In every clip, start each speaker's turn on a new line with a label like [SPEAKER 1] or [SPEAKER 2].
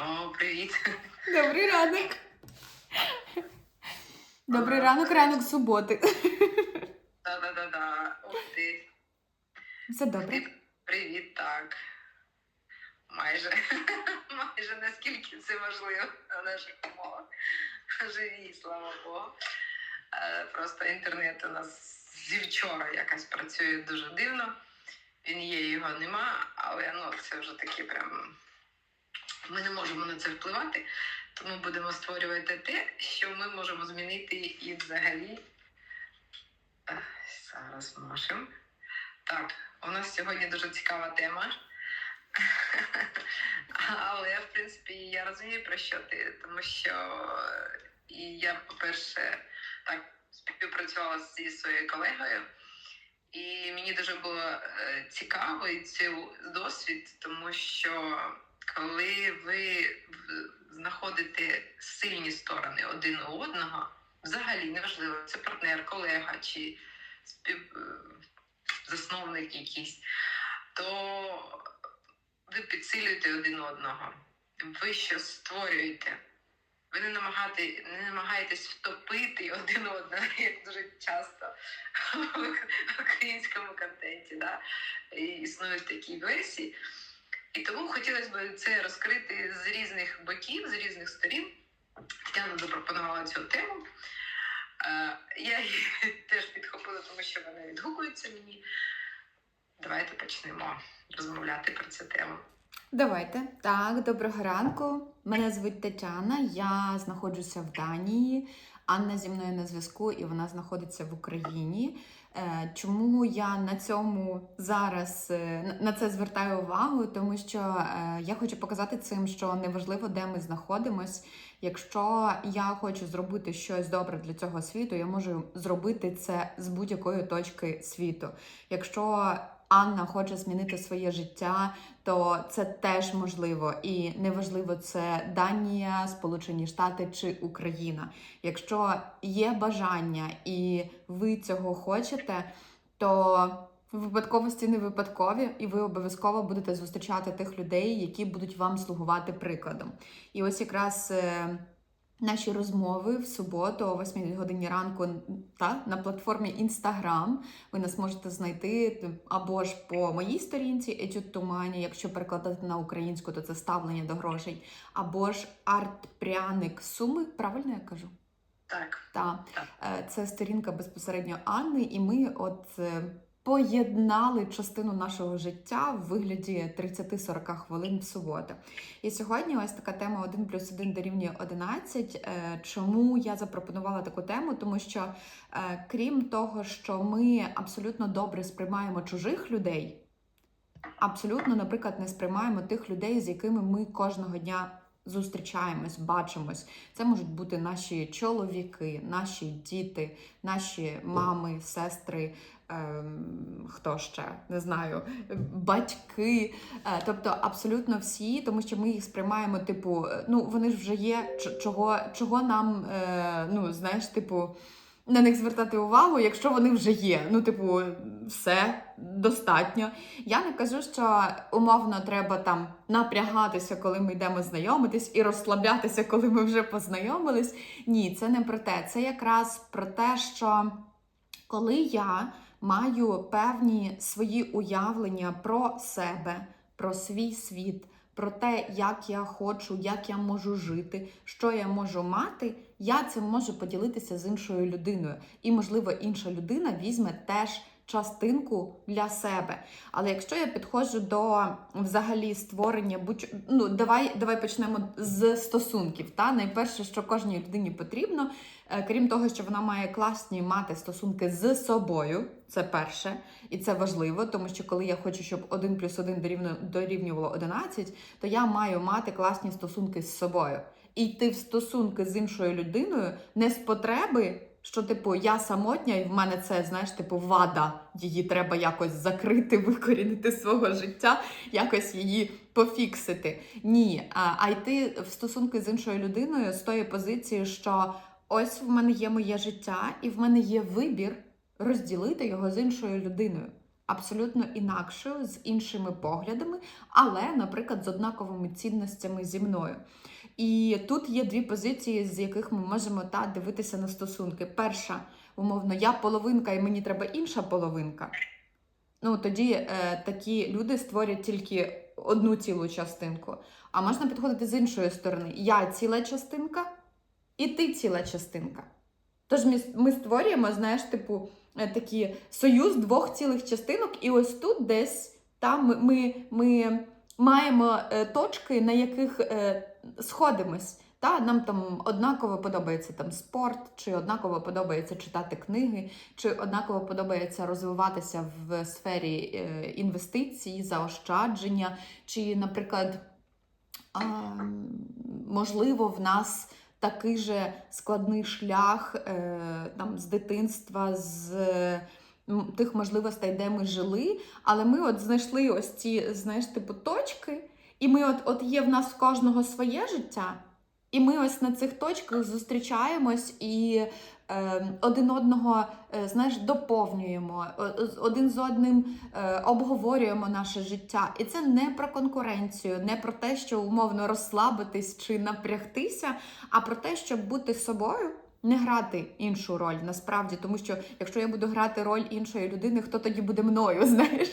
[SPEAKER 1] О, привіт.
[SPEAKER 2] Добрий ранок. Добрий ранок, ранок суботи.
[SPEAKER 1] Да-да-да-да. Ух ти.
[SPEAKER 2] Все добре.
[SPEAKER 1] Привіт, так. Майже. Майже наскільки це можливо на наших умовах. Живі, слава Богу. Е, Просто інтернет у нас зі вчора якось працює дуже дивно. Він є, його нема, але ну, це вже таке прям. Ми не можемо на це впливати, тому будемо створювати те, що ми можемо змінити і взагалі. Е, Зараз можемо. Так, у нас сьогодні дуже цікава тема. Але, в принципі, я розумію, про що ти, тому що е, я, по-перше, так співпрацювала зі своєю колегою, і мені дуже було е, цікаво і цей досвід, тому що коли ви знаходите сильні сторони один у одного, взагалі неважливо, це партнер, колега чи спів... е, засновник якийсь, то ви підсилюєте один одного, ви щось створюєте. Ви не, намагати, не намагаєтесь втопити один одного, як дуже часто в українському контенті. Да? І існують такі версії. І тому хотілося б це розкрити з різних боків, з різних сторін. Тетяна запропонувала цю тему. Е, Я її теж підхопила, тому що вона відгукується мені. Давайте почнемо розмовляти про цю тему.
[SPEAKER 2] Давайте. Так, доброго ранку. Мене звуть Тетяна. Я знаходжуся в Данії. Анна зі мною на зв'язку, і вона знаходиться в Україні. Е, Чому я на цьому зараз е, на це звертаю увагу? Тому що е, я хочу показати цим, що неважливо, де ми знаходимось. Якщо я хочу зробити щось добре для цього світу, я можу зробити це з будь-якої точки світу. Якщо Анна хоче змінити своє життя, то це теж можливо. І неважливо, це Данія, Сполучені Штати чи Україна. Якщо є бажання і ви цього хочете, то випадковості не випадкові, і ви обов'язково будете зустрічати тих людей, які будуть вам слугувати прикладом. І ось якраз. Наші розмови в суботу о 8 годині ранку та на платформі Instagram ви нас можете знайти або ж по моїй сторінці Етюд Тумані, якщо перекладати на українську, то це ставлення до грошей, або ж арт-пряник суми. Правильно я кажу?
[SPEAKER 1] Так,
[SPEAKER 2] Так,
[SPEAKER 1] Так.
[SPEAKER 2] Е, це сторінка безпосередньо Анни, і ми от е, поєднали частину нашого життя в вигляді 30-40 хвилин в суботу. І сьогодні ось така тема 1 плюс 1 дорівнює 11. Е, Чому я запропонувала таку тему? Тому що е, крім того, що ми абсолютно добре сприймаємо чужих людей, абсолютно, наприклад, не сприймаємо тих людей, з якими ми кожного дня зустрічаємось, бачимось. Це можуть бути наші чоловіки, наші діти, наші мами, сестри. Ем, Хто ще не знаю, батьки, Е, тобто абсолютно всі, тому що ми їх сприймаємо, типу, е, ну вони ж вже є, чого, чого нам, е, ну знаєш, типу, на них звертати увагу, якщо вони вже є. Ну, типу, все достатньо. Я не кажу, що умовно треба там напрягатися, коли ми йдемо знайомитись, і розслаблятися, коли ми вже познайомились. Ні, це не про те. Це якраз про те, що коли я маю певні свої уявлення про себе, про свій світ, про те, як я хочу, як я можу жити, що я можу мати, я цим можу поділитися з іншою людиною. І, можливо, інша людина візьме теж частинку для себе. Але якщо я підходжу до взагалі створення будь ну давай, давай почнемо з стосунків. Та найперше, що кожній людині потрібно, е, крім того, що вона має класні мати стосунки з собою. Це перше, і це важливо, тому що коли я хочу, щоб 1 плюс 1 дорівню- дорівнювало 11, то я маю мати класні стосунки з собою. І йти в стосунки з іншою людиною не з потреби, що, типу, я самотня, і в мене це, знаєш, типу, вада. Її треба якось закрити, викорінити з свого життя, якось її пофіксити. Ні, а, йти в стосунки з іншою людиною з тої позиції, що ось в мене є моє життя, і в мене є вибір розділити його з іншою людиною. абсолютно інакшою, з іншими поглядами, але, наприклад, з однаковими цінностями зі мною. І тут є дві позиції, з яких ми можемо та дивитися на стосунки. Перша, умовно, я половинка, і мені треба інша половинка. Ну, тоді е, такі люди створять тільки одну цілу частинку. А можна підходити з іншої сторони. Я ціла частинка, і ти ціла частинка. Тож ми, ми створюємо, знаєш, типу, е, такі союз двох цілих частинок, і ось тут десь там ми, ми, ми маємо е, точки, на яких е, сходимось. Та нам там однаково подобається там спорт, чи однаково подобається читати книги, чи однаково подобається розвиватися в сфері е, інвестицій, заощадження, чи, наприклад, а, можливо, в нас такий же складний шлях е, там, з дитинства, з тих можливостей, де ми жили, але ми от знайшли ось ці, знаєш, типу, точки, і ми от, от є в нас в кожного своє життя. І ми ось на цих точках зустрічаємось і е, один одного е, знаєш, доповнюємо, один з одним е, обговорюємо наше життя. І це не про конкуренцію, не про те, що умовно розслабитись чи напрягтися, а про те, щоб бути собою. Не грати іншу роль насправді, тому що якщо я буду грати роль іншої людини, хто тоді буде мною, знаєш?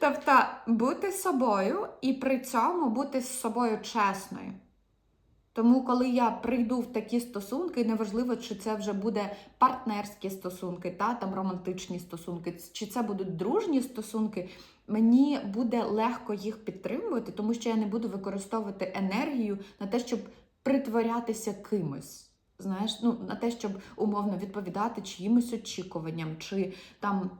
[SPEAKER 2] Тобто бути собою і при цьому бути з собою чесною. Тому, коли я прийду в такі стосунки, неважливо, чи це вже буде партнерські стосунки, та там романтичні стосунки, чи це будуть дружні стосунки, мені буде легко їх підтримувати, тому що я не буду використовувати енергію на те, щоб притворятися кимось. Знаєш, ну на те, щоб умовно відповідати чиїмось очікуванням, чи там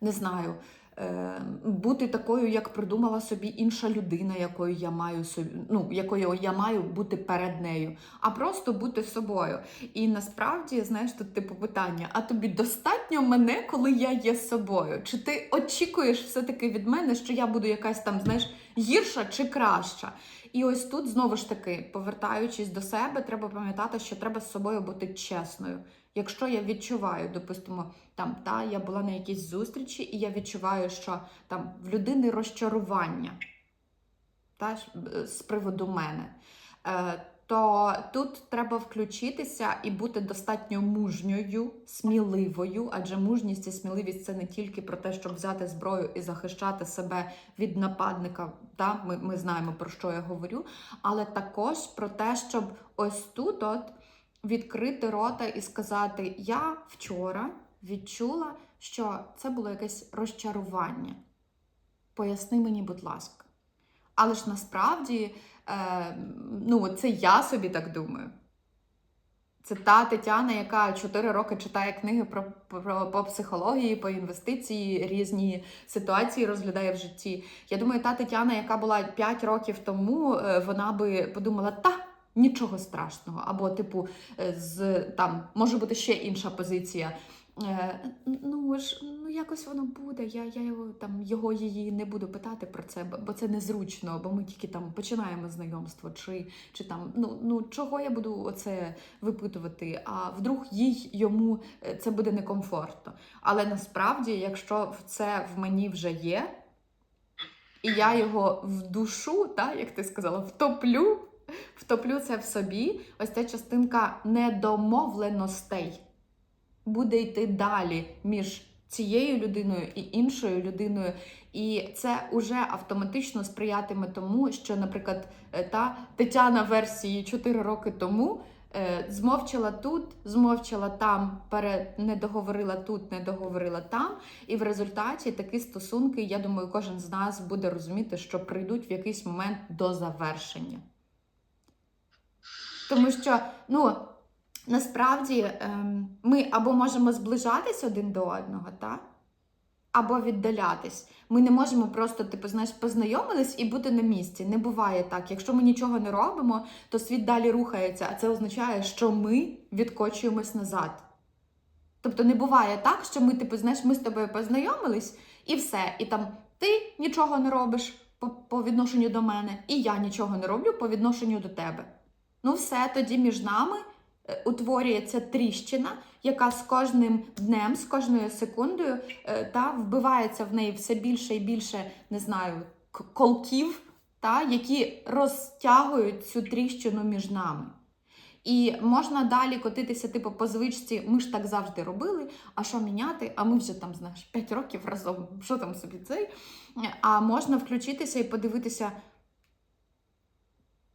[SPEAKER 2] не знаю, е, бути такою, як придумала собі інша людина, якою я маю собі, ну, якою я маю бути перед нею, а просто бути собою. І насправді, знаєш, тут типу питання: а тобі достатньо мене, коли я є собою? Чи ти очікуєш все-таки від мене, що я буду якась там, знаєш, гірша чи краща? І ось тут знову ж таки, повертаючись до себе, треба пам'ятати, що треба з собою бути чесною. Якщо я відчуваю, допустимо, там та я була на якійсь зустрічі, і я відчуваю, що там в людини розчарування та, е, з приводу мене, е, то тут треба включитися і бути достатньо мужньою, сміливою, адже мужність і сміливість це не тільки про те, щоб взяти зброю і захищати себе від нападника. Та? Ми, ми знаємо про що я говорю, але також про те, щоб ось тут от відкрити рота і сказати: Я вчора відчула, що це було якесь розчарування. Поясни мені, будь ласка. Але ж насправді, е, ну, це я собі так думаю. Це та Тетяна, яка 4 роки читає книги про, про по психології, по інвестиції, різні ситуації розглядає в житті. Я думаю, та Тетяна, яка була 5 років тому, е, вона би подумала, та нічого страшного. Або, типу, е, з там може бути ще інша позиція. Е, Ну ж, ну якось воно буде. Я, я його там його її не буду питати про це, бо- це незручно, бо ми тільки там починаємо знайомство, чи, чи там ну, ну чого я буду оце випитувати? А вдруг їй йому е, це буде некомфортно. Але насправді, якщо це в мені вже є, і я його в душу, та, як ти сказала, втоплю, втоплю це в собі, ось ця частинка недомовленостей буде йти далі між цією людиною і іншою людиною. І це вже автоматично сприятиме тому, що, наприклад, е, та Тетяна версії 4 роки тому е, змовчала тут, змовчала там, не договорила тут, не договорила там. І в результаті такі стосунки, я думаю, кожен з нас буде розуміти, що прийдуть в якийсь момент до завершення. Тому що, ну, насправді ем, ми або можемо зближатись один до одного, та? або віддалятись. Ми не можемо просто, типу, знаєш, познайомились і бути на місці. Не буває так. Якщо ми нічого не робимо, то світ далі рухається, а це означає, що ми відкочуємось назад. Тобто не буває так, що ми, типу, знаєш, ми з тобою познайомились і все. І там ти нічого не робиш по, по відношенню до мене, і я нічого не роблю по відношенню до тебе. Ну, все, тоді між нами е, утворюється тріщина, яка з кожним днем, з кожною секундою е, та вбивається в неї все більше і більше, не знаю, колків, та, які розтягують цю тріщину між нами. І можна далі котитися, типу, по звичці, ми ж так завжди робили, а що міняти? А ми вже там, знаєш, 5 років разом, що там собі цей. А можна включитися і подивитися.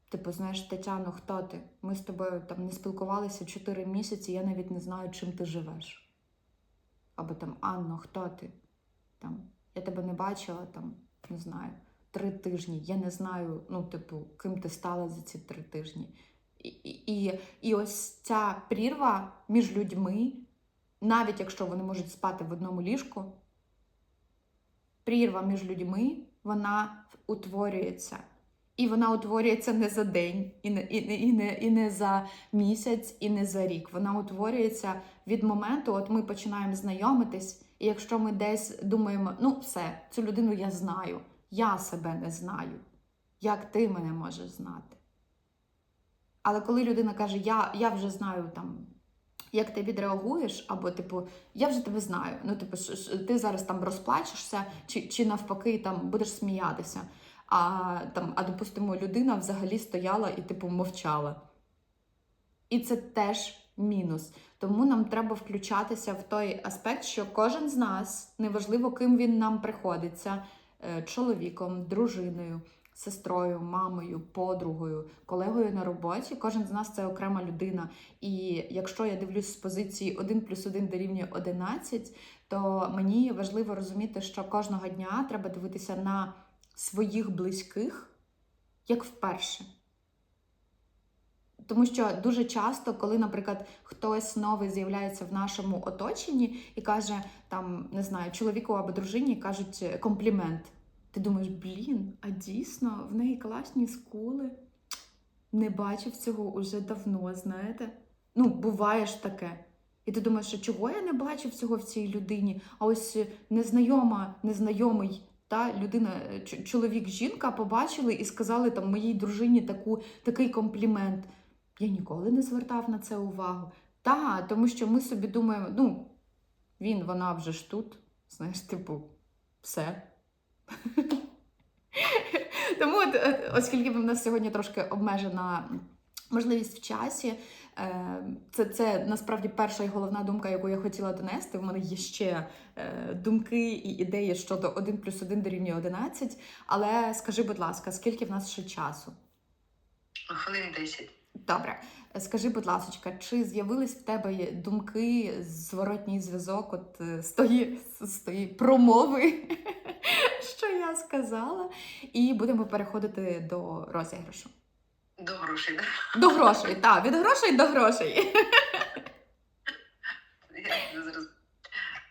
[SPEAKER 2] Типу, знаєш, Тетяно, хто ти? Ми з тобою там не спілкувалися 4 місяці, я навіть не знаю, чим ти живеш. Або там, Анно, хто ти? Там, я тебе не бачила, там, не знаю, три тижні. Я не знаю, ну, типу, ким ти стала за ці три тижні. І, і, і, ось ця прірва між людьми, навіть якщо вони можуть спати в одному ліжку, прірва між людьми, вона утворюється. І вона утворюється не за день, і не, і, і, не, і не за місяць, і не за рік. Вона утворюється від моменту, от ми починаємо знайомитись, і якщо ми десь думаємо, ну все, цю людину я знаю, я себе не знаю. Як ти мене можеш знати? Але коли людина каже, я, я вже знаю там, як ти відреагуєш, або типу, я вже тебе знаю. Ну, типу, ти зараз там розплачешся, чи, чи навпаки там будеш сміятися. А там, а допустимо, людина взагалі стояла і типу мовчала. І це теж мінус. Тому нам треба включатися в той аспект, що кожен з нас, неважливо, ким він нам приходиться, е, чоловіком, дружиною, сестрою, мамою, подругою, колегою на роботі, кожен з нас це окрема людина. І якщо я дивлюсь з позиції 1 плюс 1 дорівнює 11, то мені важливо розуміти, що кожного дня треба дивитися на своїх близьких як вперше. Тому що дуже часто, коли, наприклад, хтось новий з'являється в нашому оточенні і каже, там, не знаю, чоловіку або дружині кажуть е, комплімент. Ти думаєш, блін, а дійсно в неї класні скули. Не бачив цього уже давно, знаєте? Ну, буває ж таке. І ти думаєш, що чого я не бачив цього в цій людині? А ось е, незнайома, незнайомий та людина, чоловік, жінка побачили і сказали там моїй дружині таку, такий комплімент. Я ніколи не звертав на це увагу. Та, тому що ми собі думаємо, ну, він, вона вже ж тут, знаєш, типу, все. Тому, от, е, оскільки в нас сьогодні трошки обмежена можливість в часі, це, це насправді перша і головна думка, яку я хотіла донести. В мене є ще е, думки і ідеї щодо 1 плюс 1 дорівнює 11. Але скажи, будь ласка, скільки в нас ще часу?
[SPEAKER 1] Хвилин 10.
[SPEAKER 2] Добре, скажи, будь ласка, чи з'явились в тебе думки, зворотній зв'язок от е, з тої, з тої промови, що я сказала, і будемо переходити до розіграшу.
[SPEAKER 1] До грошей, да?
[SPEAKER 2] До грошей, так, від грошей до грошей.
[SPEAKER 1] Я зараз.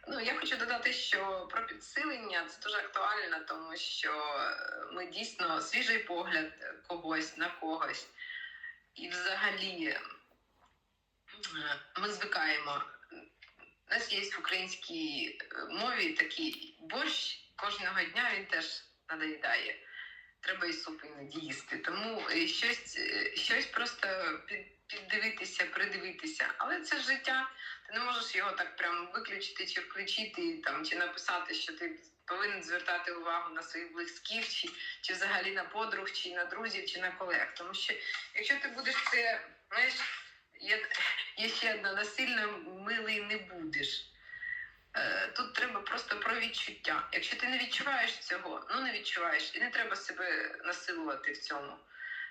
[SPEAKER 1] Ну, я хочу додати, що про підсилення це дуже актуально, тому що е, ми дійсно свіжий погляд когось на когось. І взагалі е, ми звикаємо. У нас є в українській е, мові такий борщ кожного дня він теж надоїдає. Треба і суп іноді їсти. Тому е, щось, е, щось просто під, піддивитися, придивитися. Але це життя. Ти не можеш його так прям виключити чи включити, там, чи написати, що ти повинен звертати увагу на своїх близьких, чи, чи взагалі на подруг, чи на друзів, чи на колег. Тому що якщо ти будеш це, знаєш, є, є ще одна насильно милий не будеш. Е, Тут треба просто про відчуття. Якщо ти не відчуваєш цього, ну не відчуваєш, і не треба себе насилувати в цьому.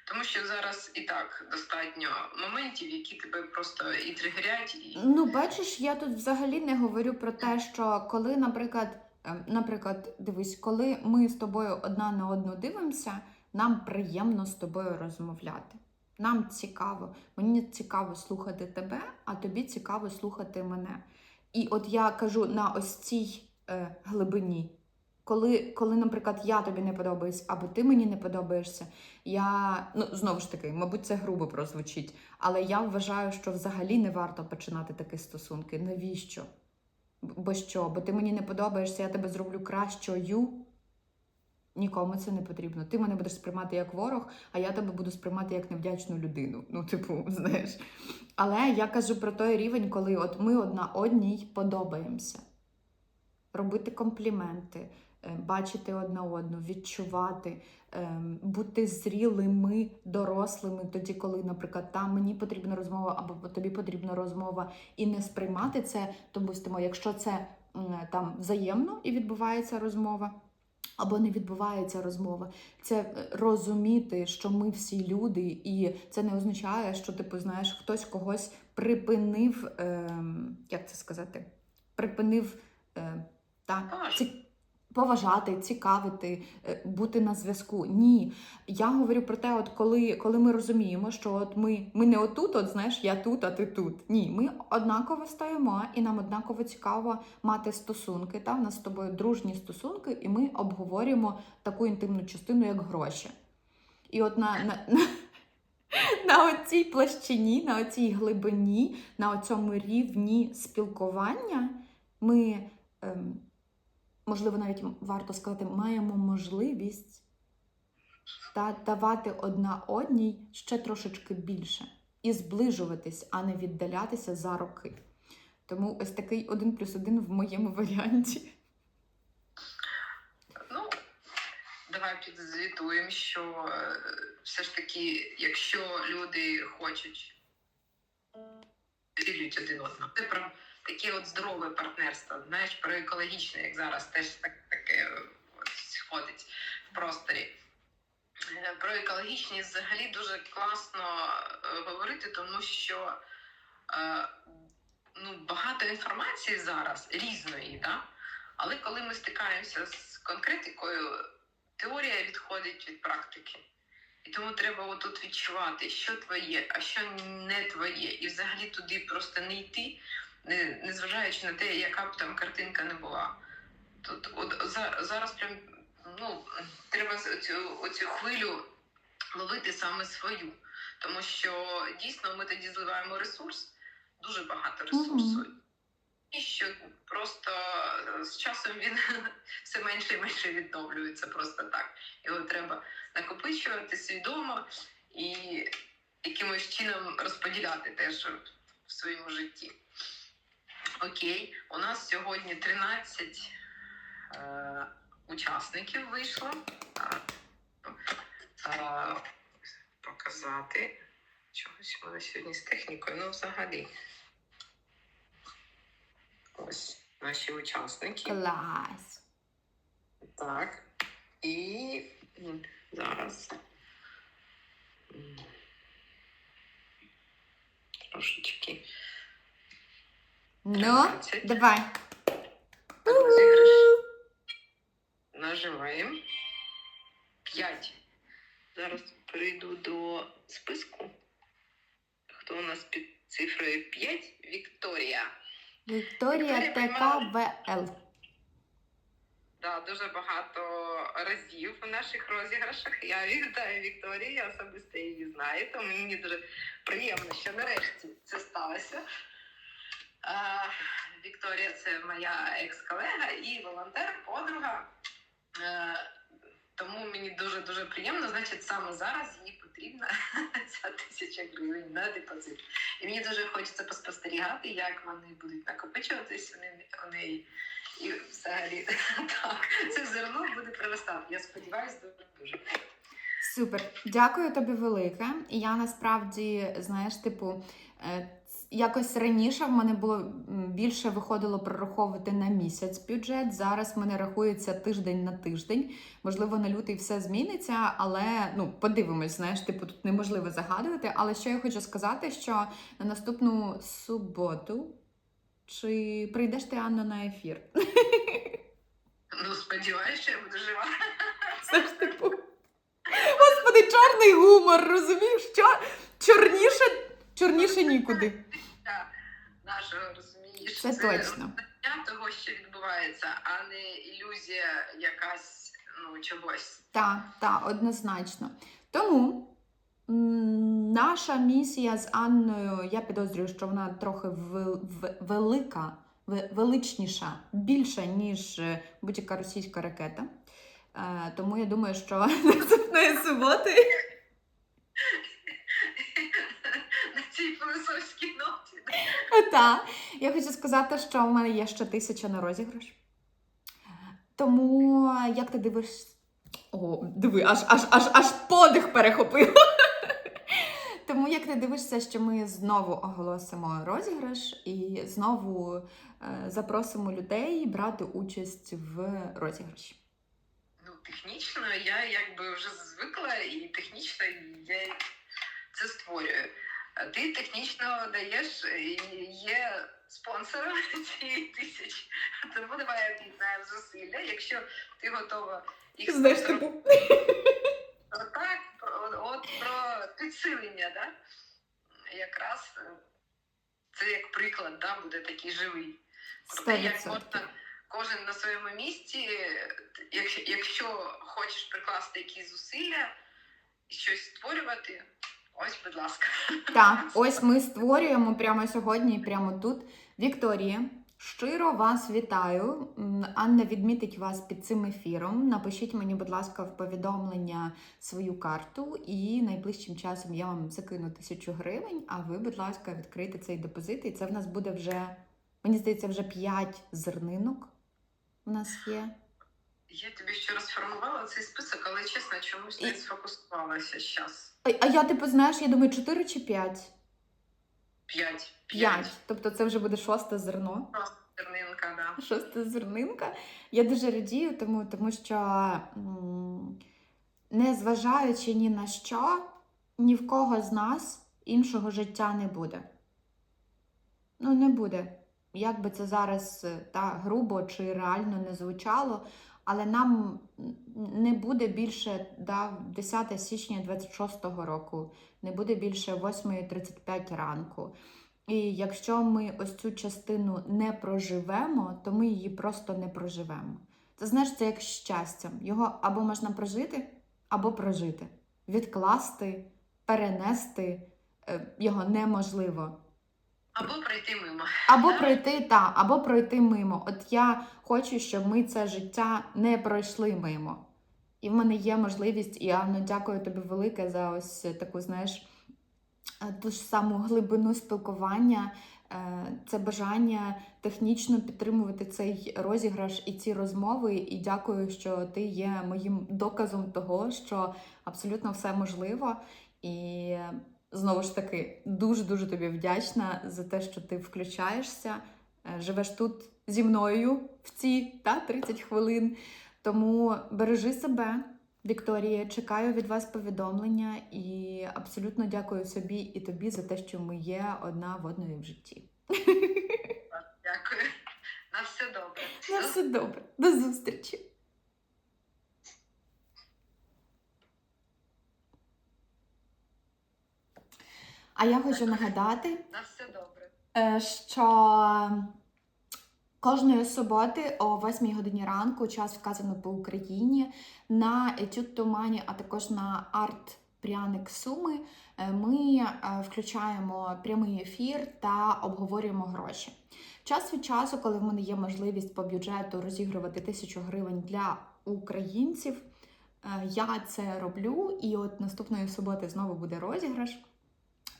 [SPEAKER 1] Тому що зараз і так достатньо моментів, які тебе просто і тригерять, і
[SPEAKER 2] Ну, бачиш, я тут взагалі не говорю про те, що коли, наприклад, е, наприклад, дивись, коли ми з тобою одна на одну дивимося, нам приємно з тобою розмовляти. Нам цікаво. Мені цікаво слухати тебе, а тобі цікаво слухати мене. І от я кажу на ось цій е, глибині. Коли, коли, наприклад, я тобі не подобаюсь, або ти мені не подобаєшся, я ну знову ж таки, мабуть, це грубо прозвучить, але я вважаю, що взагалі не варто починати такі стосунки. Навіщо? Бо що? Бо ти мені не подобаєшся, я тебе зроблю кращою. Нікому це не потрібно. Ти мене будеш сприймати як ворог, а я тебе буду сприймати як невдячну людину. Ну, типу, знаєш. Але я кажу про той рівень, коли от ми одна одній подобаємося. Робити компліменти, е, бачити одна одну, відчувати, ем, бути зрілими, дорослими, тоді, коли, наприклад, там мені потрібна розмова або тобі потрібна розмова, і не сприймати це, допустимо, якщо це там взаємно і відбувається розмова. Або не відбувається розмова, це е, розуміти, що ми всі люди, і це не означає, що типу, знаєш, хтось когось припинив, е, як це сказати, припинив е, та, ці, поважати, цікавити, е, бути на зв'язку. Ні. Я говорю про те, от коли, коли ми розуміємо, що от ми, ми не отут, от знаєш, я тут, а ти тут. Ні, ми однаково стоїмо, і нам однаково цікаво мати стосунки. Та в нас з тобою дружні стосунки, і ми обговорюємо таку інтимну частину, як гроші. І от на, на, на, на оцій площині, на оцій глибині, на оцьому рівні спілкування ми, ем, можливо, навіть варто сказати, маємо можливість давати одна одній ще трошечки більше і зближуватись, а не віддалятися за роки. Тому ось такий один плюс один в моєму варіанті.
[SPEAKER 1] Ну, давай підзвітуємо, що е, все ж таки, якщо люди хочуть цілюють один одного, це про таке от здорове партнерство, знаєш, про екологічне, як зараз теж так, таке е, от, ходить в просторі. Е, Про екологічність взагалі дуже класно е, говорити, тому що ну, багато інформації зараз різної, да? але коли ми стикаємося з конкретикою, теорія відходить від практики. І тому треба отут відчувати, що твоє, а що не твоє. І взагалі туди просто не йти, не, незважаючи на те, яка б там картинка не була. Тут от за, зараз прям ну, треба оцю, оцю хвилю ловити саме свою. Тому що дійсно ми тоді зливаємо ресурс, дуже багато ресурсу. І що просто е, з часом він все менше і менше відновлюється просто так. Його треба накопичувати свідомо і якимось чином розподіляти теж в своєму житті. Окей, у нас сьогодні 13 е, учасників вийшло. Так. Е, показати. Чогось у мене сьогодні з технікою, ну взагалі. Ось наші учасники.
[SPEAKER 2] Клас!
[SPEAKER 1] Так. І зараз. Трошечки.
[SPEAKER 2] Ну,
[SPEAKER 1] 13.
[SPEAKER 2] давай.
[SPEAKER 1] Розіграш. Нажимаємо. 5. Зараз перейду до списку. Хто у нас під цифрою 5? Вікторія.
[SPEAKER 2] Вікторія
[SPEAKER 1] приймала-
[SPEAKER 2] ТКВЛ.
[SPEAKER 1] Да, дуже багато разів у наших розіграшах. Я вітаю Вікторію, я особисто її знаю, тому мені дуже приємно, що нарешті це сталося. А, Вікторія це моя екс-колега і волонтер, подруга. Е, тому мені дуже дуже приємно. Значить, саме зараз їй потрібна ця тисяча гривень на депозит. І мені дуже хочеться поспостерігати, як вони будуть накопичуватись у неї- І взагалі так, це зерно буде проростати. Я сподіваюся, дуже дуже.
[SPEAKER 2] Супер, дякую тобі велике. І я насправді, знаєш, типу, е, якось раніше в мене було більше виходило прораховувати на місяць бюджет. Зараз в мене рахується тиждень на тиждень. Можливо, на лютий все зміниться, але ну подивимось, знаєш, типу тут неможливо загадувати. Але що я хочу сказати, що на наступну суботу. Чи прийдеш ти Анна на ефір?
[SPEAKER 1] Ну, сподіваюся, що я буду жива.
[SPEAKER 2] Це ж типу. Господи, чорний гумор, розумієш? Що? Чорніше, чорніше нікуди.
[SPEAKER 1] Нашого розумієш,
[SPEAKER 2] Це точно.
[SPEAKER 1] знання того, що відбувається, а не ілюзія якась ну чогось.
[SPEAKER 2] Так, так, однозначно. Тому наша місія з Анною, я підозрюю, що вона трохи велика, ве- величніша, більша, ніж е, будь-яка російська ракета. Е, тому я думаю, що наступної суботи.
[SPEAKER 1] На цій філософській ноті.
[SPEAKER 2] Та, я хочу сказати, що в мене є ще тисяча на розіграш. Тому як ти дивишся. О, диви, аж аж аж аж подих перехопив. Тому як ти дивишся, що ми знову оголосимо розіграш і знову е, запросимо людей брати участь в розіграші.
[SPEAKER 1] Ну, технічно я якби вже звикла, і технічно я це створюю. Ти технічно даєш є спонсором цієї тисячі. Тому давай об'єднаємо зусилля. Якщо ти готова їх
[SPEAKER 2] типу.
[SPEAKER 1] так, про, от про підсилення, да? якраз е, це як приклад, да, буде такий живий. Про те, як можна кожен на своєму місці, якщо, якщо хочеш прикласти якісь зусилля і щось створювати, ось, будь ласка.
[SPEAKER 2] Так, ось ми створюємо прямо сьогодні, і прямо тут. Вікторія, щиро вас вітаю. Анна відмітить вас під цим ефіром. Напишіть мені, будь ласка, в повідомлення свою карту, і найближчим часом я вам закину тисячу гривень. А ви, будь ласка, відкрийте цей депозит. І це в нас буде вже, мені здається, вже 5 зернинок. У нас є.
[SPEAKER 1] Я тобі ще розформувала цей список, але чесно, чомусь не
[SPEAKER 2] І-
[SPEAKER 1] сфокусувалася зараз.
[SPEAKER 2] А, а я, типу, знаєш, я думаю, 4 чи 5?
[SPEAKER 1] П'ять.
[SPEAKER 2] 5. Тобто це вже буде шосте зерно.
[SPEAKER 1] Тернинка, да.
[SPEAKER 2] шоста зернинка. Я дуже радію, тому, тому що, м, незважаючи ні на що, ні в кого з нас іншого життя не буде. Ну, не буде. Як би це зараз е, та, грубо чи реально не звучало, але нам не буде більше да, 10 січня 26-го року, не буде більше 8.35 ранку. І якщо ми ось цю частину не проживемо, то ми її просто не проживемо. Це знаєш, це як щастя. Його або можна прожити, або прожити. Відкласти, перенести е, його неможливо.
[SPEAKER 1] Або пройти мимо.
[SPEAKER 2] Або пройти та, або пройти мимо. От я хочу, щоб ми це життя не пройшли мимо. І в мене є можливість, і Анно, дякую тобі велике за ось таку, знаєш, е, ту ж саму глибину спілкування, е, це бажання технічно підтримувати цей розіграш і ці розмови. І дякую, що ти є моїм доказом того, що абсолютно все можливо. І знову ж таки дуже дуже тобі вдячна за те, що ти включаєшся, е, живеш тут зі мною в ці та 30 хвилин. Тому бережи себе, Вікторія. Чекаю від вас повідомлення і абсолютно дякую собі і тобі за те, що ми є одна в одної в житті.
[SPEAKER 1] Дякую. На все добре.
[SPEAKER 2] На все добре, до зустрічі. А я хочу нагадати,
[SPEAKER 1] На все добре.
[SPEAKER 2] Е, що кожної суботи о 8 годині ранку, час вказано по Україні, на етюд Тумані, а також на арт Пряник Суми, е, ми е, включаємо прямий ефір та обговорюємо гроші. Час від часу, коли в мене є можливість по бюджету розігрувати тисячу гривень для українців, я це роблю. І от наступної суботи знову буде розіграш.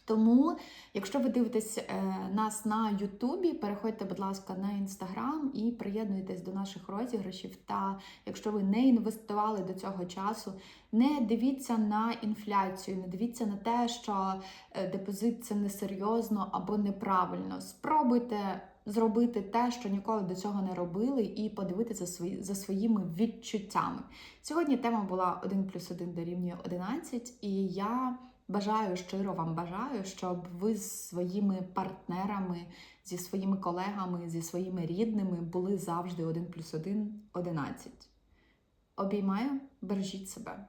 [SPEAKER 2] Тому, якщо ви дивитесь е, нас на Ютубі, переходьте, будь ласка, на інстаграм і приєднуйтесь до наших розіграшів. Та якщо ви не інвестували до цього часу, не дивіться на інфляцію, не дивіться на те, що е, депозит це несерйозно або неправильно. Спробуйте зробити те, що ніколи до цього не робили, і подивитися свої, за своїми відчуттями. Сьогодні тема була 1 плюс 1 дорівнює 11, і я. Бажаю щиро вам бажаю, щоб ви з своїми партнерами, зі своїми колегами, зі своїми рідними були завжди 1 плюс 1 11. Обіймаю, бережіть себе.